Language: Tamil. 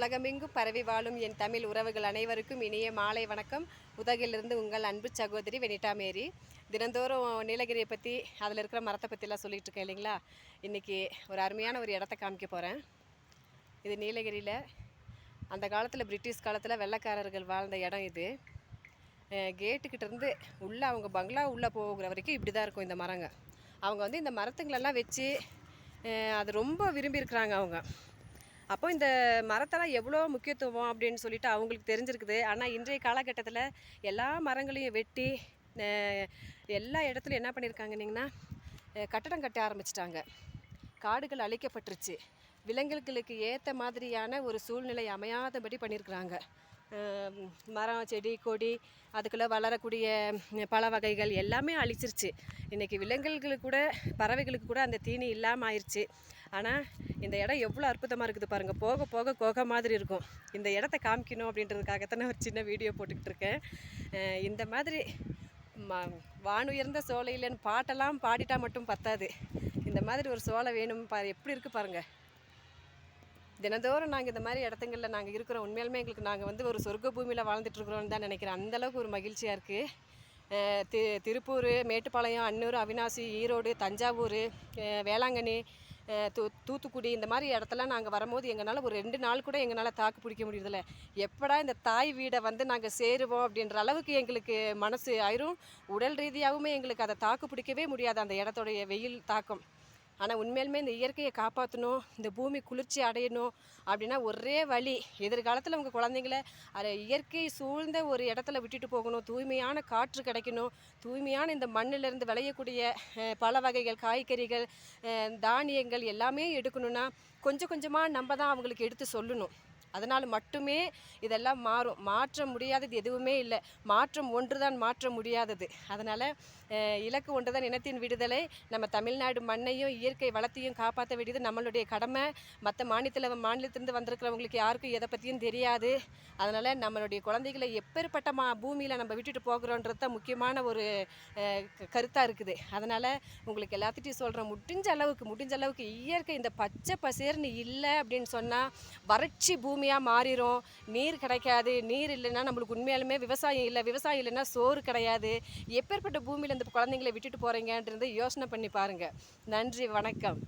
உலகமெங்கும் பரவி வாழும் என் தமிழ் உறவுகள் அனைவருக்கும் இனிய மாலை வணக்கம். உதகிலிருந்து உங்கள் அன்பு சகோதரி வெனிட்டா மேரி. தினந்தோறும் நீலகிரியை பற்றி அதில் இருக்கிற மரத்தை பற்றிலாம் சொல்லிகிட்டு இருக்கேன் இல்லைங்களா? இன்றைக்கி ஒரு அருமையான ஒரு இடத்த காமிக்க போகிறேன் இது நீலகிரியில் அந்த காலத்தில் பிரிட்டிஷ் காலத்தில் வெள்ளைக்காரர்கள் வாழ்ந்த இடம் இது. கேட்டுக்கிட்டேருந்து உள்ளே அவங்க பங்களா உள்ளே போகிற வரைக்கும் இப்படி தான் இருக்கும் இந்த மரங்க. அவங்க வந்து இந்த மரத்துங்களெல்லாம் வச்சு அது ரொம்ப விரும்பியிருக்கிறாங்க அவங்க. அப்போ இந்த மரத்தெல்லாம் எவ்வளோ முக்கியத்துவம் அப்படின்னு சொல்லிட்டு அவங்களுக்கு தெரிஞ்சிருக்குது. ஆனால் இன்றைய காலகட்டத்தில் எல்லா மரங்களையும் வெட்டி எல்லா இடத்துலையும் என்ன பண்ணியிருக்காங்கன்னிங்கன்னா கட்டடம் கட்ட ஆரம்பிச்சிட்டாங்க. காடுகள் அழிக்கப்பட்டுருச்சு. விலங்குகளுக்கு ஏற்ற மாதிரியான ஒரு சூழ்நிலை அமையாதபடி பண்ணியிருக்கிறாங்க மரம் செடி கொடி அதுக்குள்ளே வளரக்கூடிய பழ வகைகள் எல்லாமே அழிச்சிருச்சு. இன்றைக்கி விலங்குகளுக்கு கூட பறவைகளுக்கு கூட அந்த தீனி இல்லாமல் ஆயிடுச்சு ஆனால் இந்த இடம் எவ்வளோ அற்புதமாக இருக்குது பாருங்கள் போக போக குகை மாதிரி இருக்கும். இந்த இடத்த காமிக்கணும் அப்படின்றதுக்காகத்தானே ஒரு சின்ன வீடியோ போட்டுக்கிட்டு இருக்கேன். இந்த மாதிரி வானுயர்ந்த சோலையிலன்னு பாட்டெல்லாம் பாடிட்டா மட்டும் பத்தாது. இந்த மாதிரி ஒரு சோலை வேணும் பா எப்படி இருக்குது பாருங்கள் தினந்தோறும் நாங்கள் இந்த மாதிரி இடத்துங்களில் நாங்கள் இருக்கிறோம். உண்மையாலுமே எங்களுக்கு நாங்கள் வந்து ஒரு சொர்க்க பூமியில் வாழ்ந்துட்டுருக்குறோன்னு தான் நினைக்கிறேன். அந்தளவுக்கு ஒரு மகிழ்ச்சியாக இருக்குது தி திருப்பூர் மேட்டுப்பாளையம் அன்னூர் அவினாசி ஈரோடு தஞ்சாவூர் வேளாங்கண்ணி தூ தூத்துக்குடி இந்த மாதிரி இடத்தெல்லாம் நாங்கள் வரும்போது எங்களால் ஒரு ரெண்டு நாள் கூட எங்களால் தாக்கு பிடிக்க முடியறதில்ல. எப்படா இந்த தாய் வீடை வந்து நாங்கள் சேருவோம் அப்படின்ற அளவுக்கு எங்களுக்கு மனசு ஆயிரும். உடல் ரீதியாகவுமே எங்களுக்கு அதை தாக்கு பிடிக்கவே முடியாது அந்த இடத்தோடைய வெயில் தாக்கம். ஆனால் உண்மையிலுமே இந்த இயற்கையை காப்பாற்றணும் இந்த பூமி குளிர்ச்சி அடையணும் அப்படின்னா ஒரே வழி எதிர்காலத்தில் உங்கள் குழந்தைங்கள அதை இயற்கை சூழ்ந்த ஒரு இடத்துல விட்டுட்டு போகணும். தூய்மையான காற்று கிடைக்கணும். தூய்மையான இந்த மண்ணிலிருந்து விளையக்கூடிய பல வகைகள் காய்கறிகள் தானியங்கள் எல்லாமே எடுக்கணும்னா கொஞ்சம் கொஞ்சமாக நம்ம தான் அவங்களுக்கு எடுத்து சொல்லணும். அதனால் மட்டுமே இதெல்லாம் மாறும். மாற்ற முடியாதது எதுவுமே இல்லை. மாற்றம் ஒன்று தான் மாற்ற முடியாதது. அதனால் இலக்கு ஒன்று தான் இனத்தின் விடுதலை. நம்ம தமிழ்நாடு மண்ணையும் இயற்கை வளத்தையும் காப்பாற்ற வேண்டியது நம்மளுடைய கடமை. மற்ற மாநிலத்தில் மாநிலத்திலிருந்து வந்திருக்கிறவங்களுக்கு யாருக்கும் எதை பற்றியும் தெரியாது. அதனால் நம்மளுடைய குழந்தைகளை எப்பேற்பட்ட மா பூமியில் நம்ம விட்டுட்டு போகிறோன்றது தான் முக்கியமான ஒரு கருத்தாக இருக்குது. அதனால் உங்களுக்கு எல்லாத்திட்டையும் சொல்கிறேன் முடிஞ்ச அளவுக்கு முடிஞ்ச அளவுக்கு இயற்கை இந்த பச்சை பசேர்னு இல்லை அப்படின்னு சொன்னால் வறட்சி பூமி பூமியாக மாறிடும் நீர் கிடைக்காது. நீர் இல்லைன்னா நம்மளுக்கு உண்மையாலுமே விவசாயம் இல்லை. விவசாயம் இல்லைன்னா சோறு கிடையாது. எப்பேற்பட்ட பூமியில் இந்த குழந்தைங்களை விட்டுட்டு போகிறீங்கன்றது யோசனை பண்ணி பாருங்கள் நன்றி. வணக்கம்.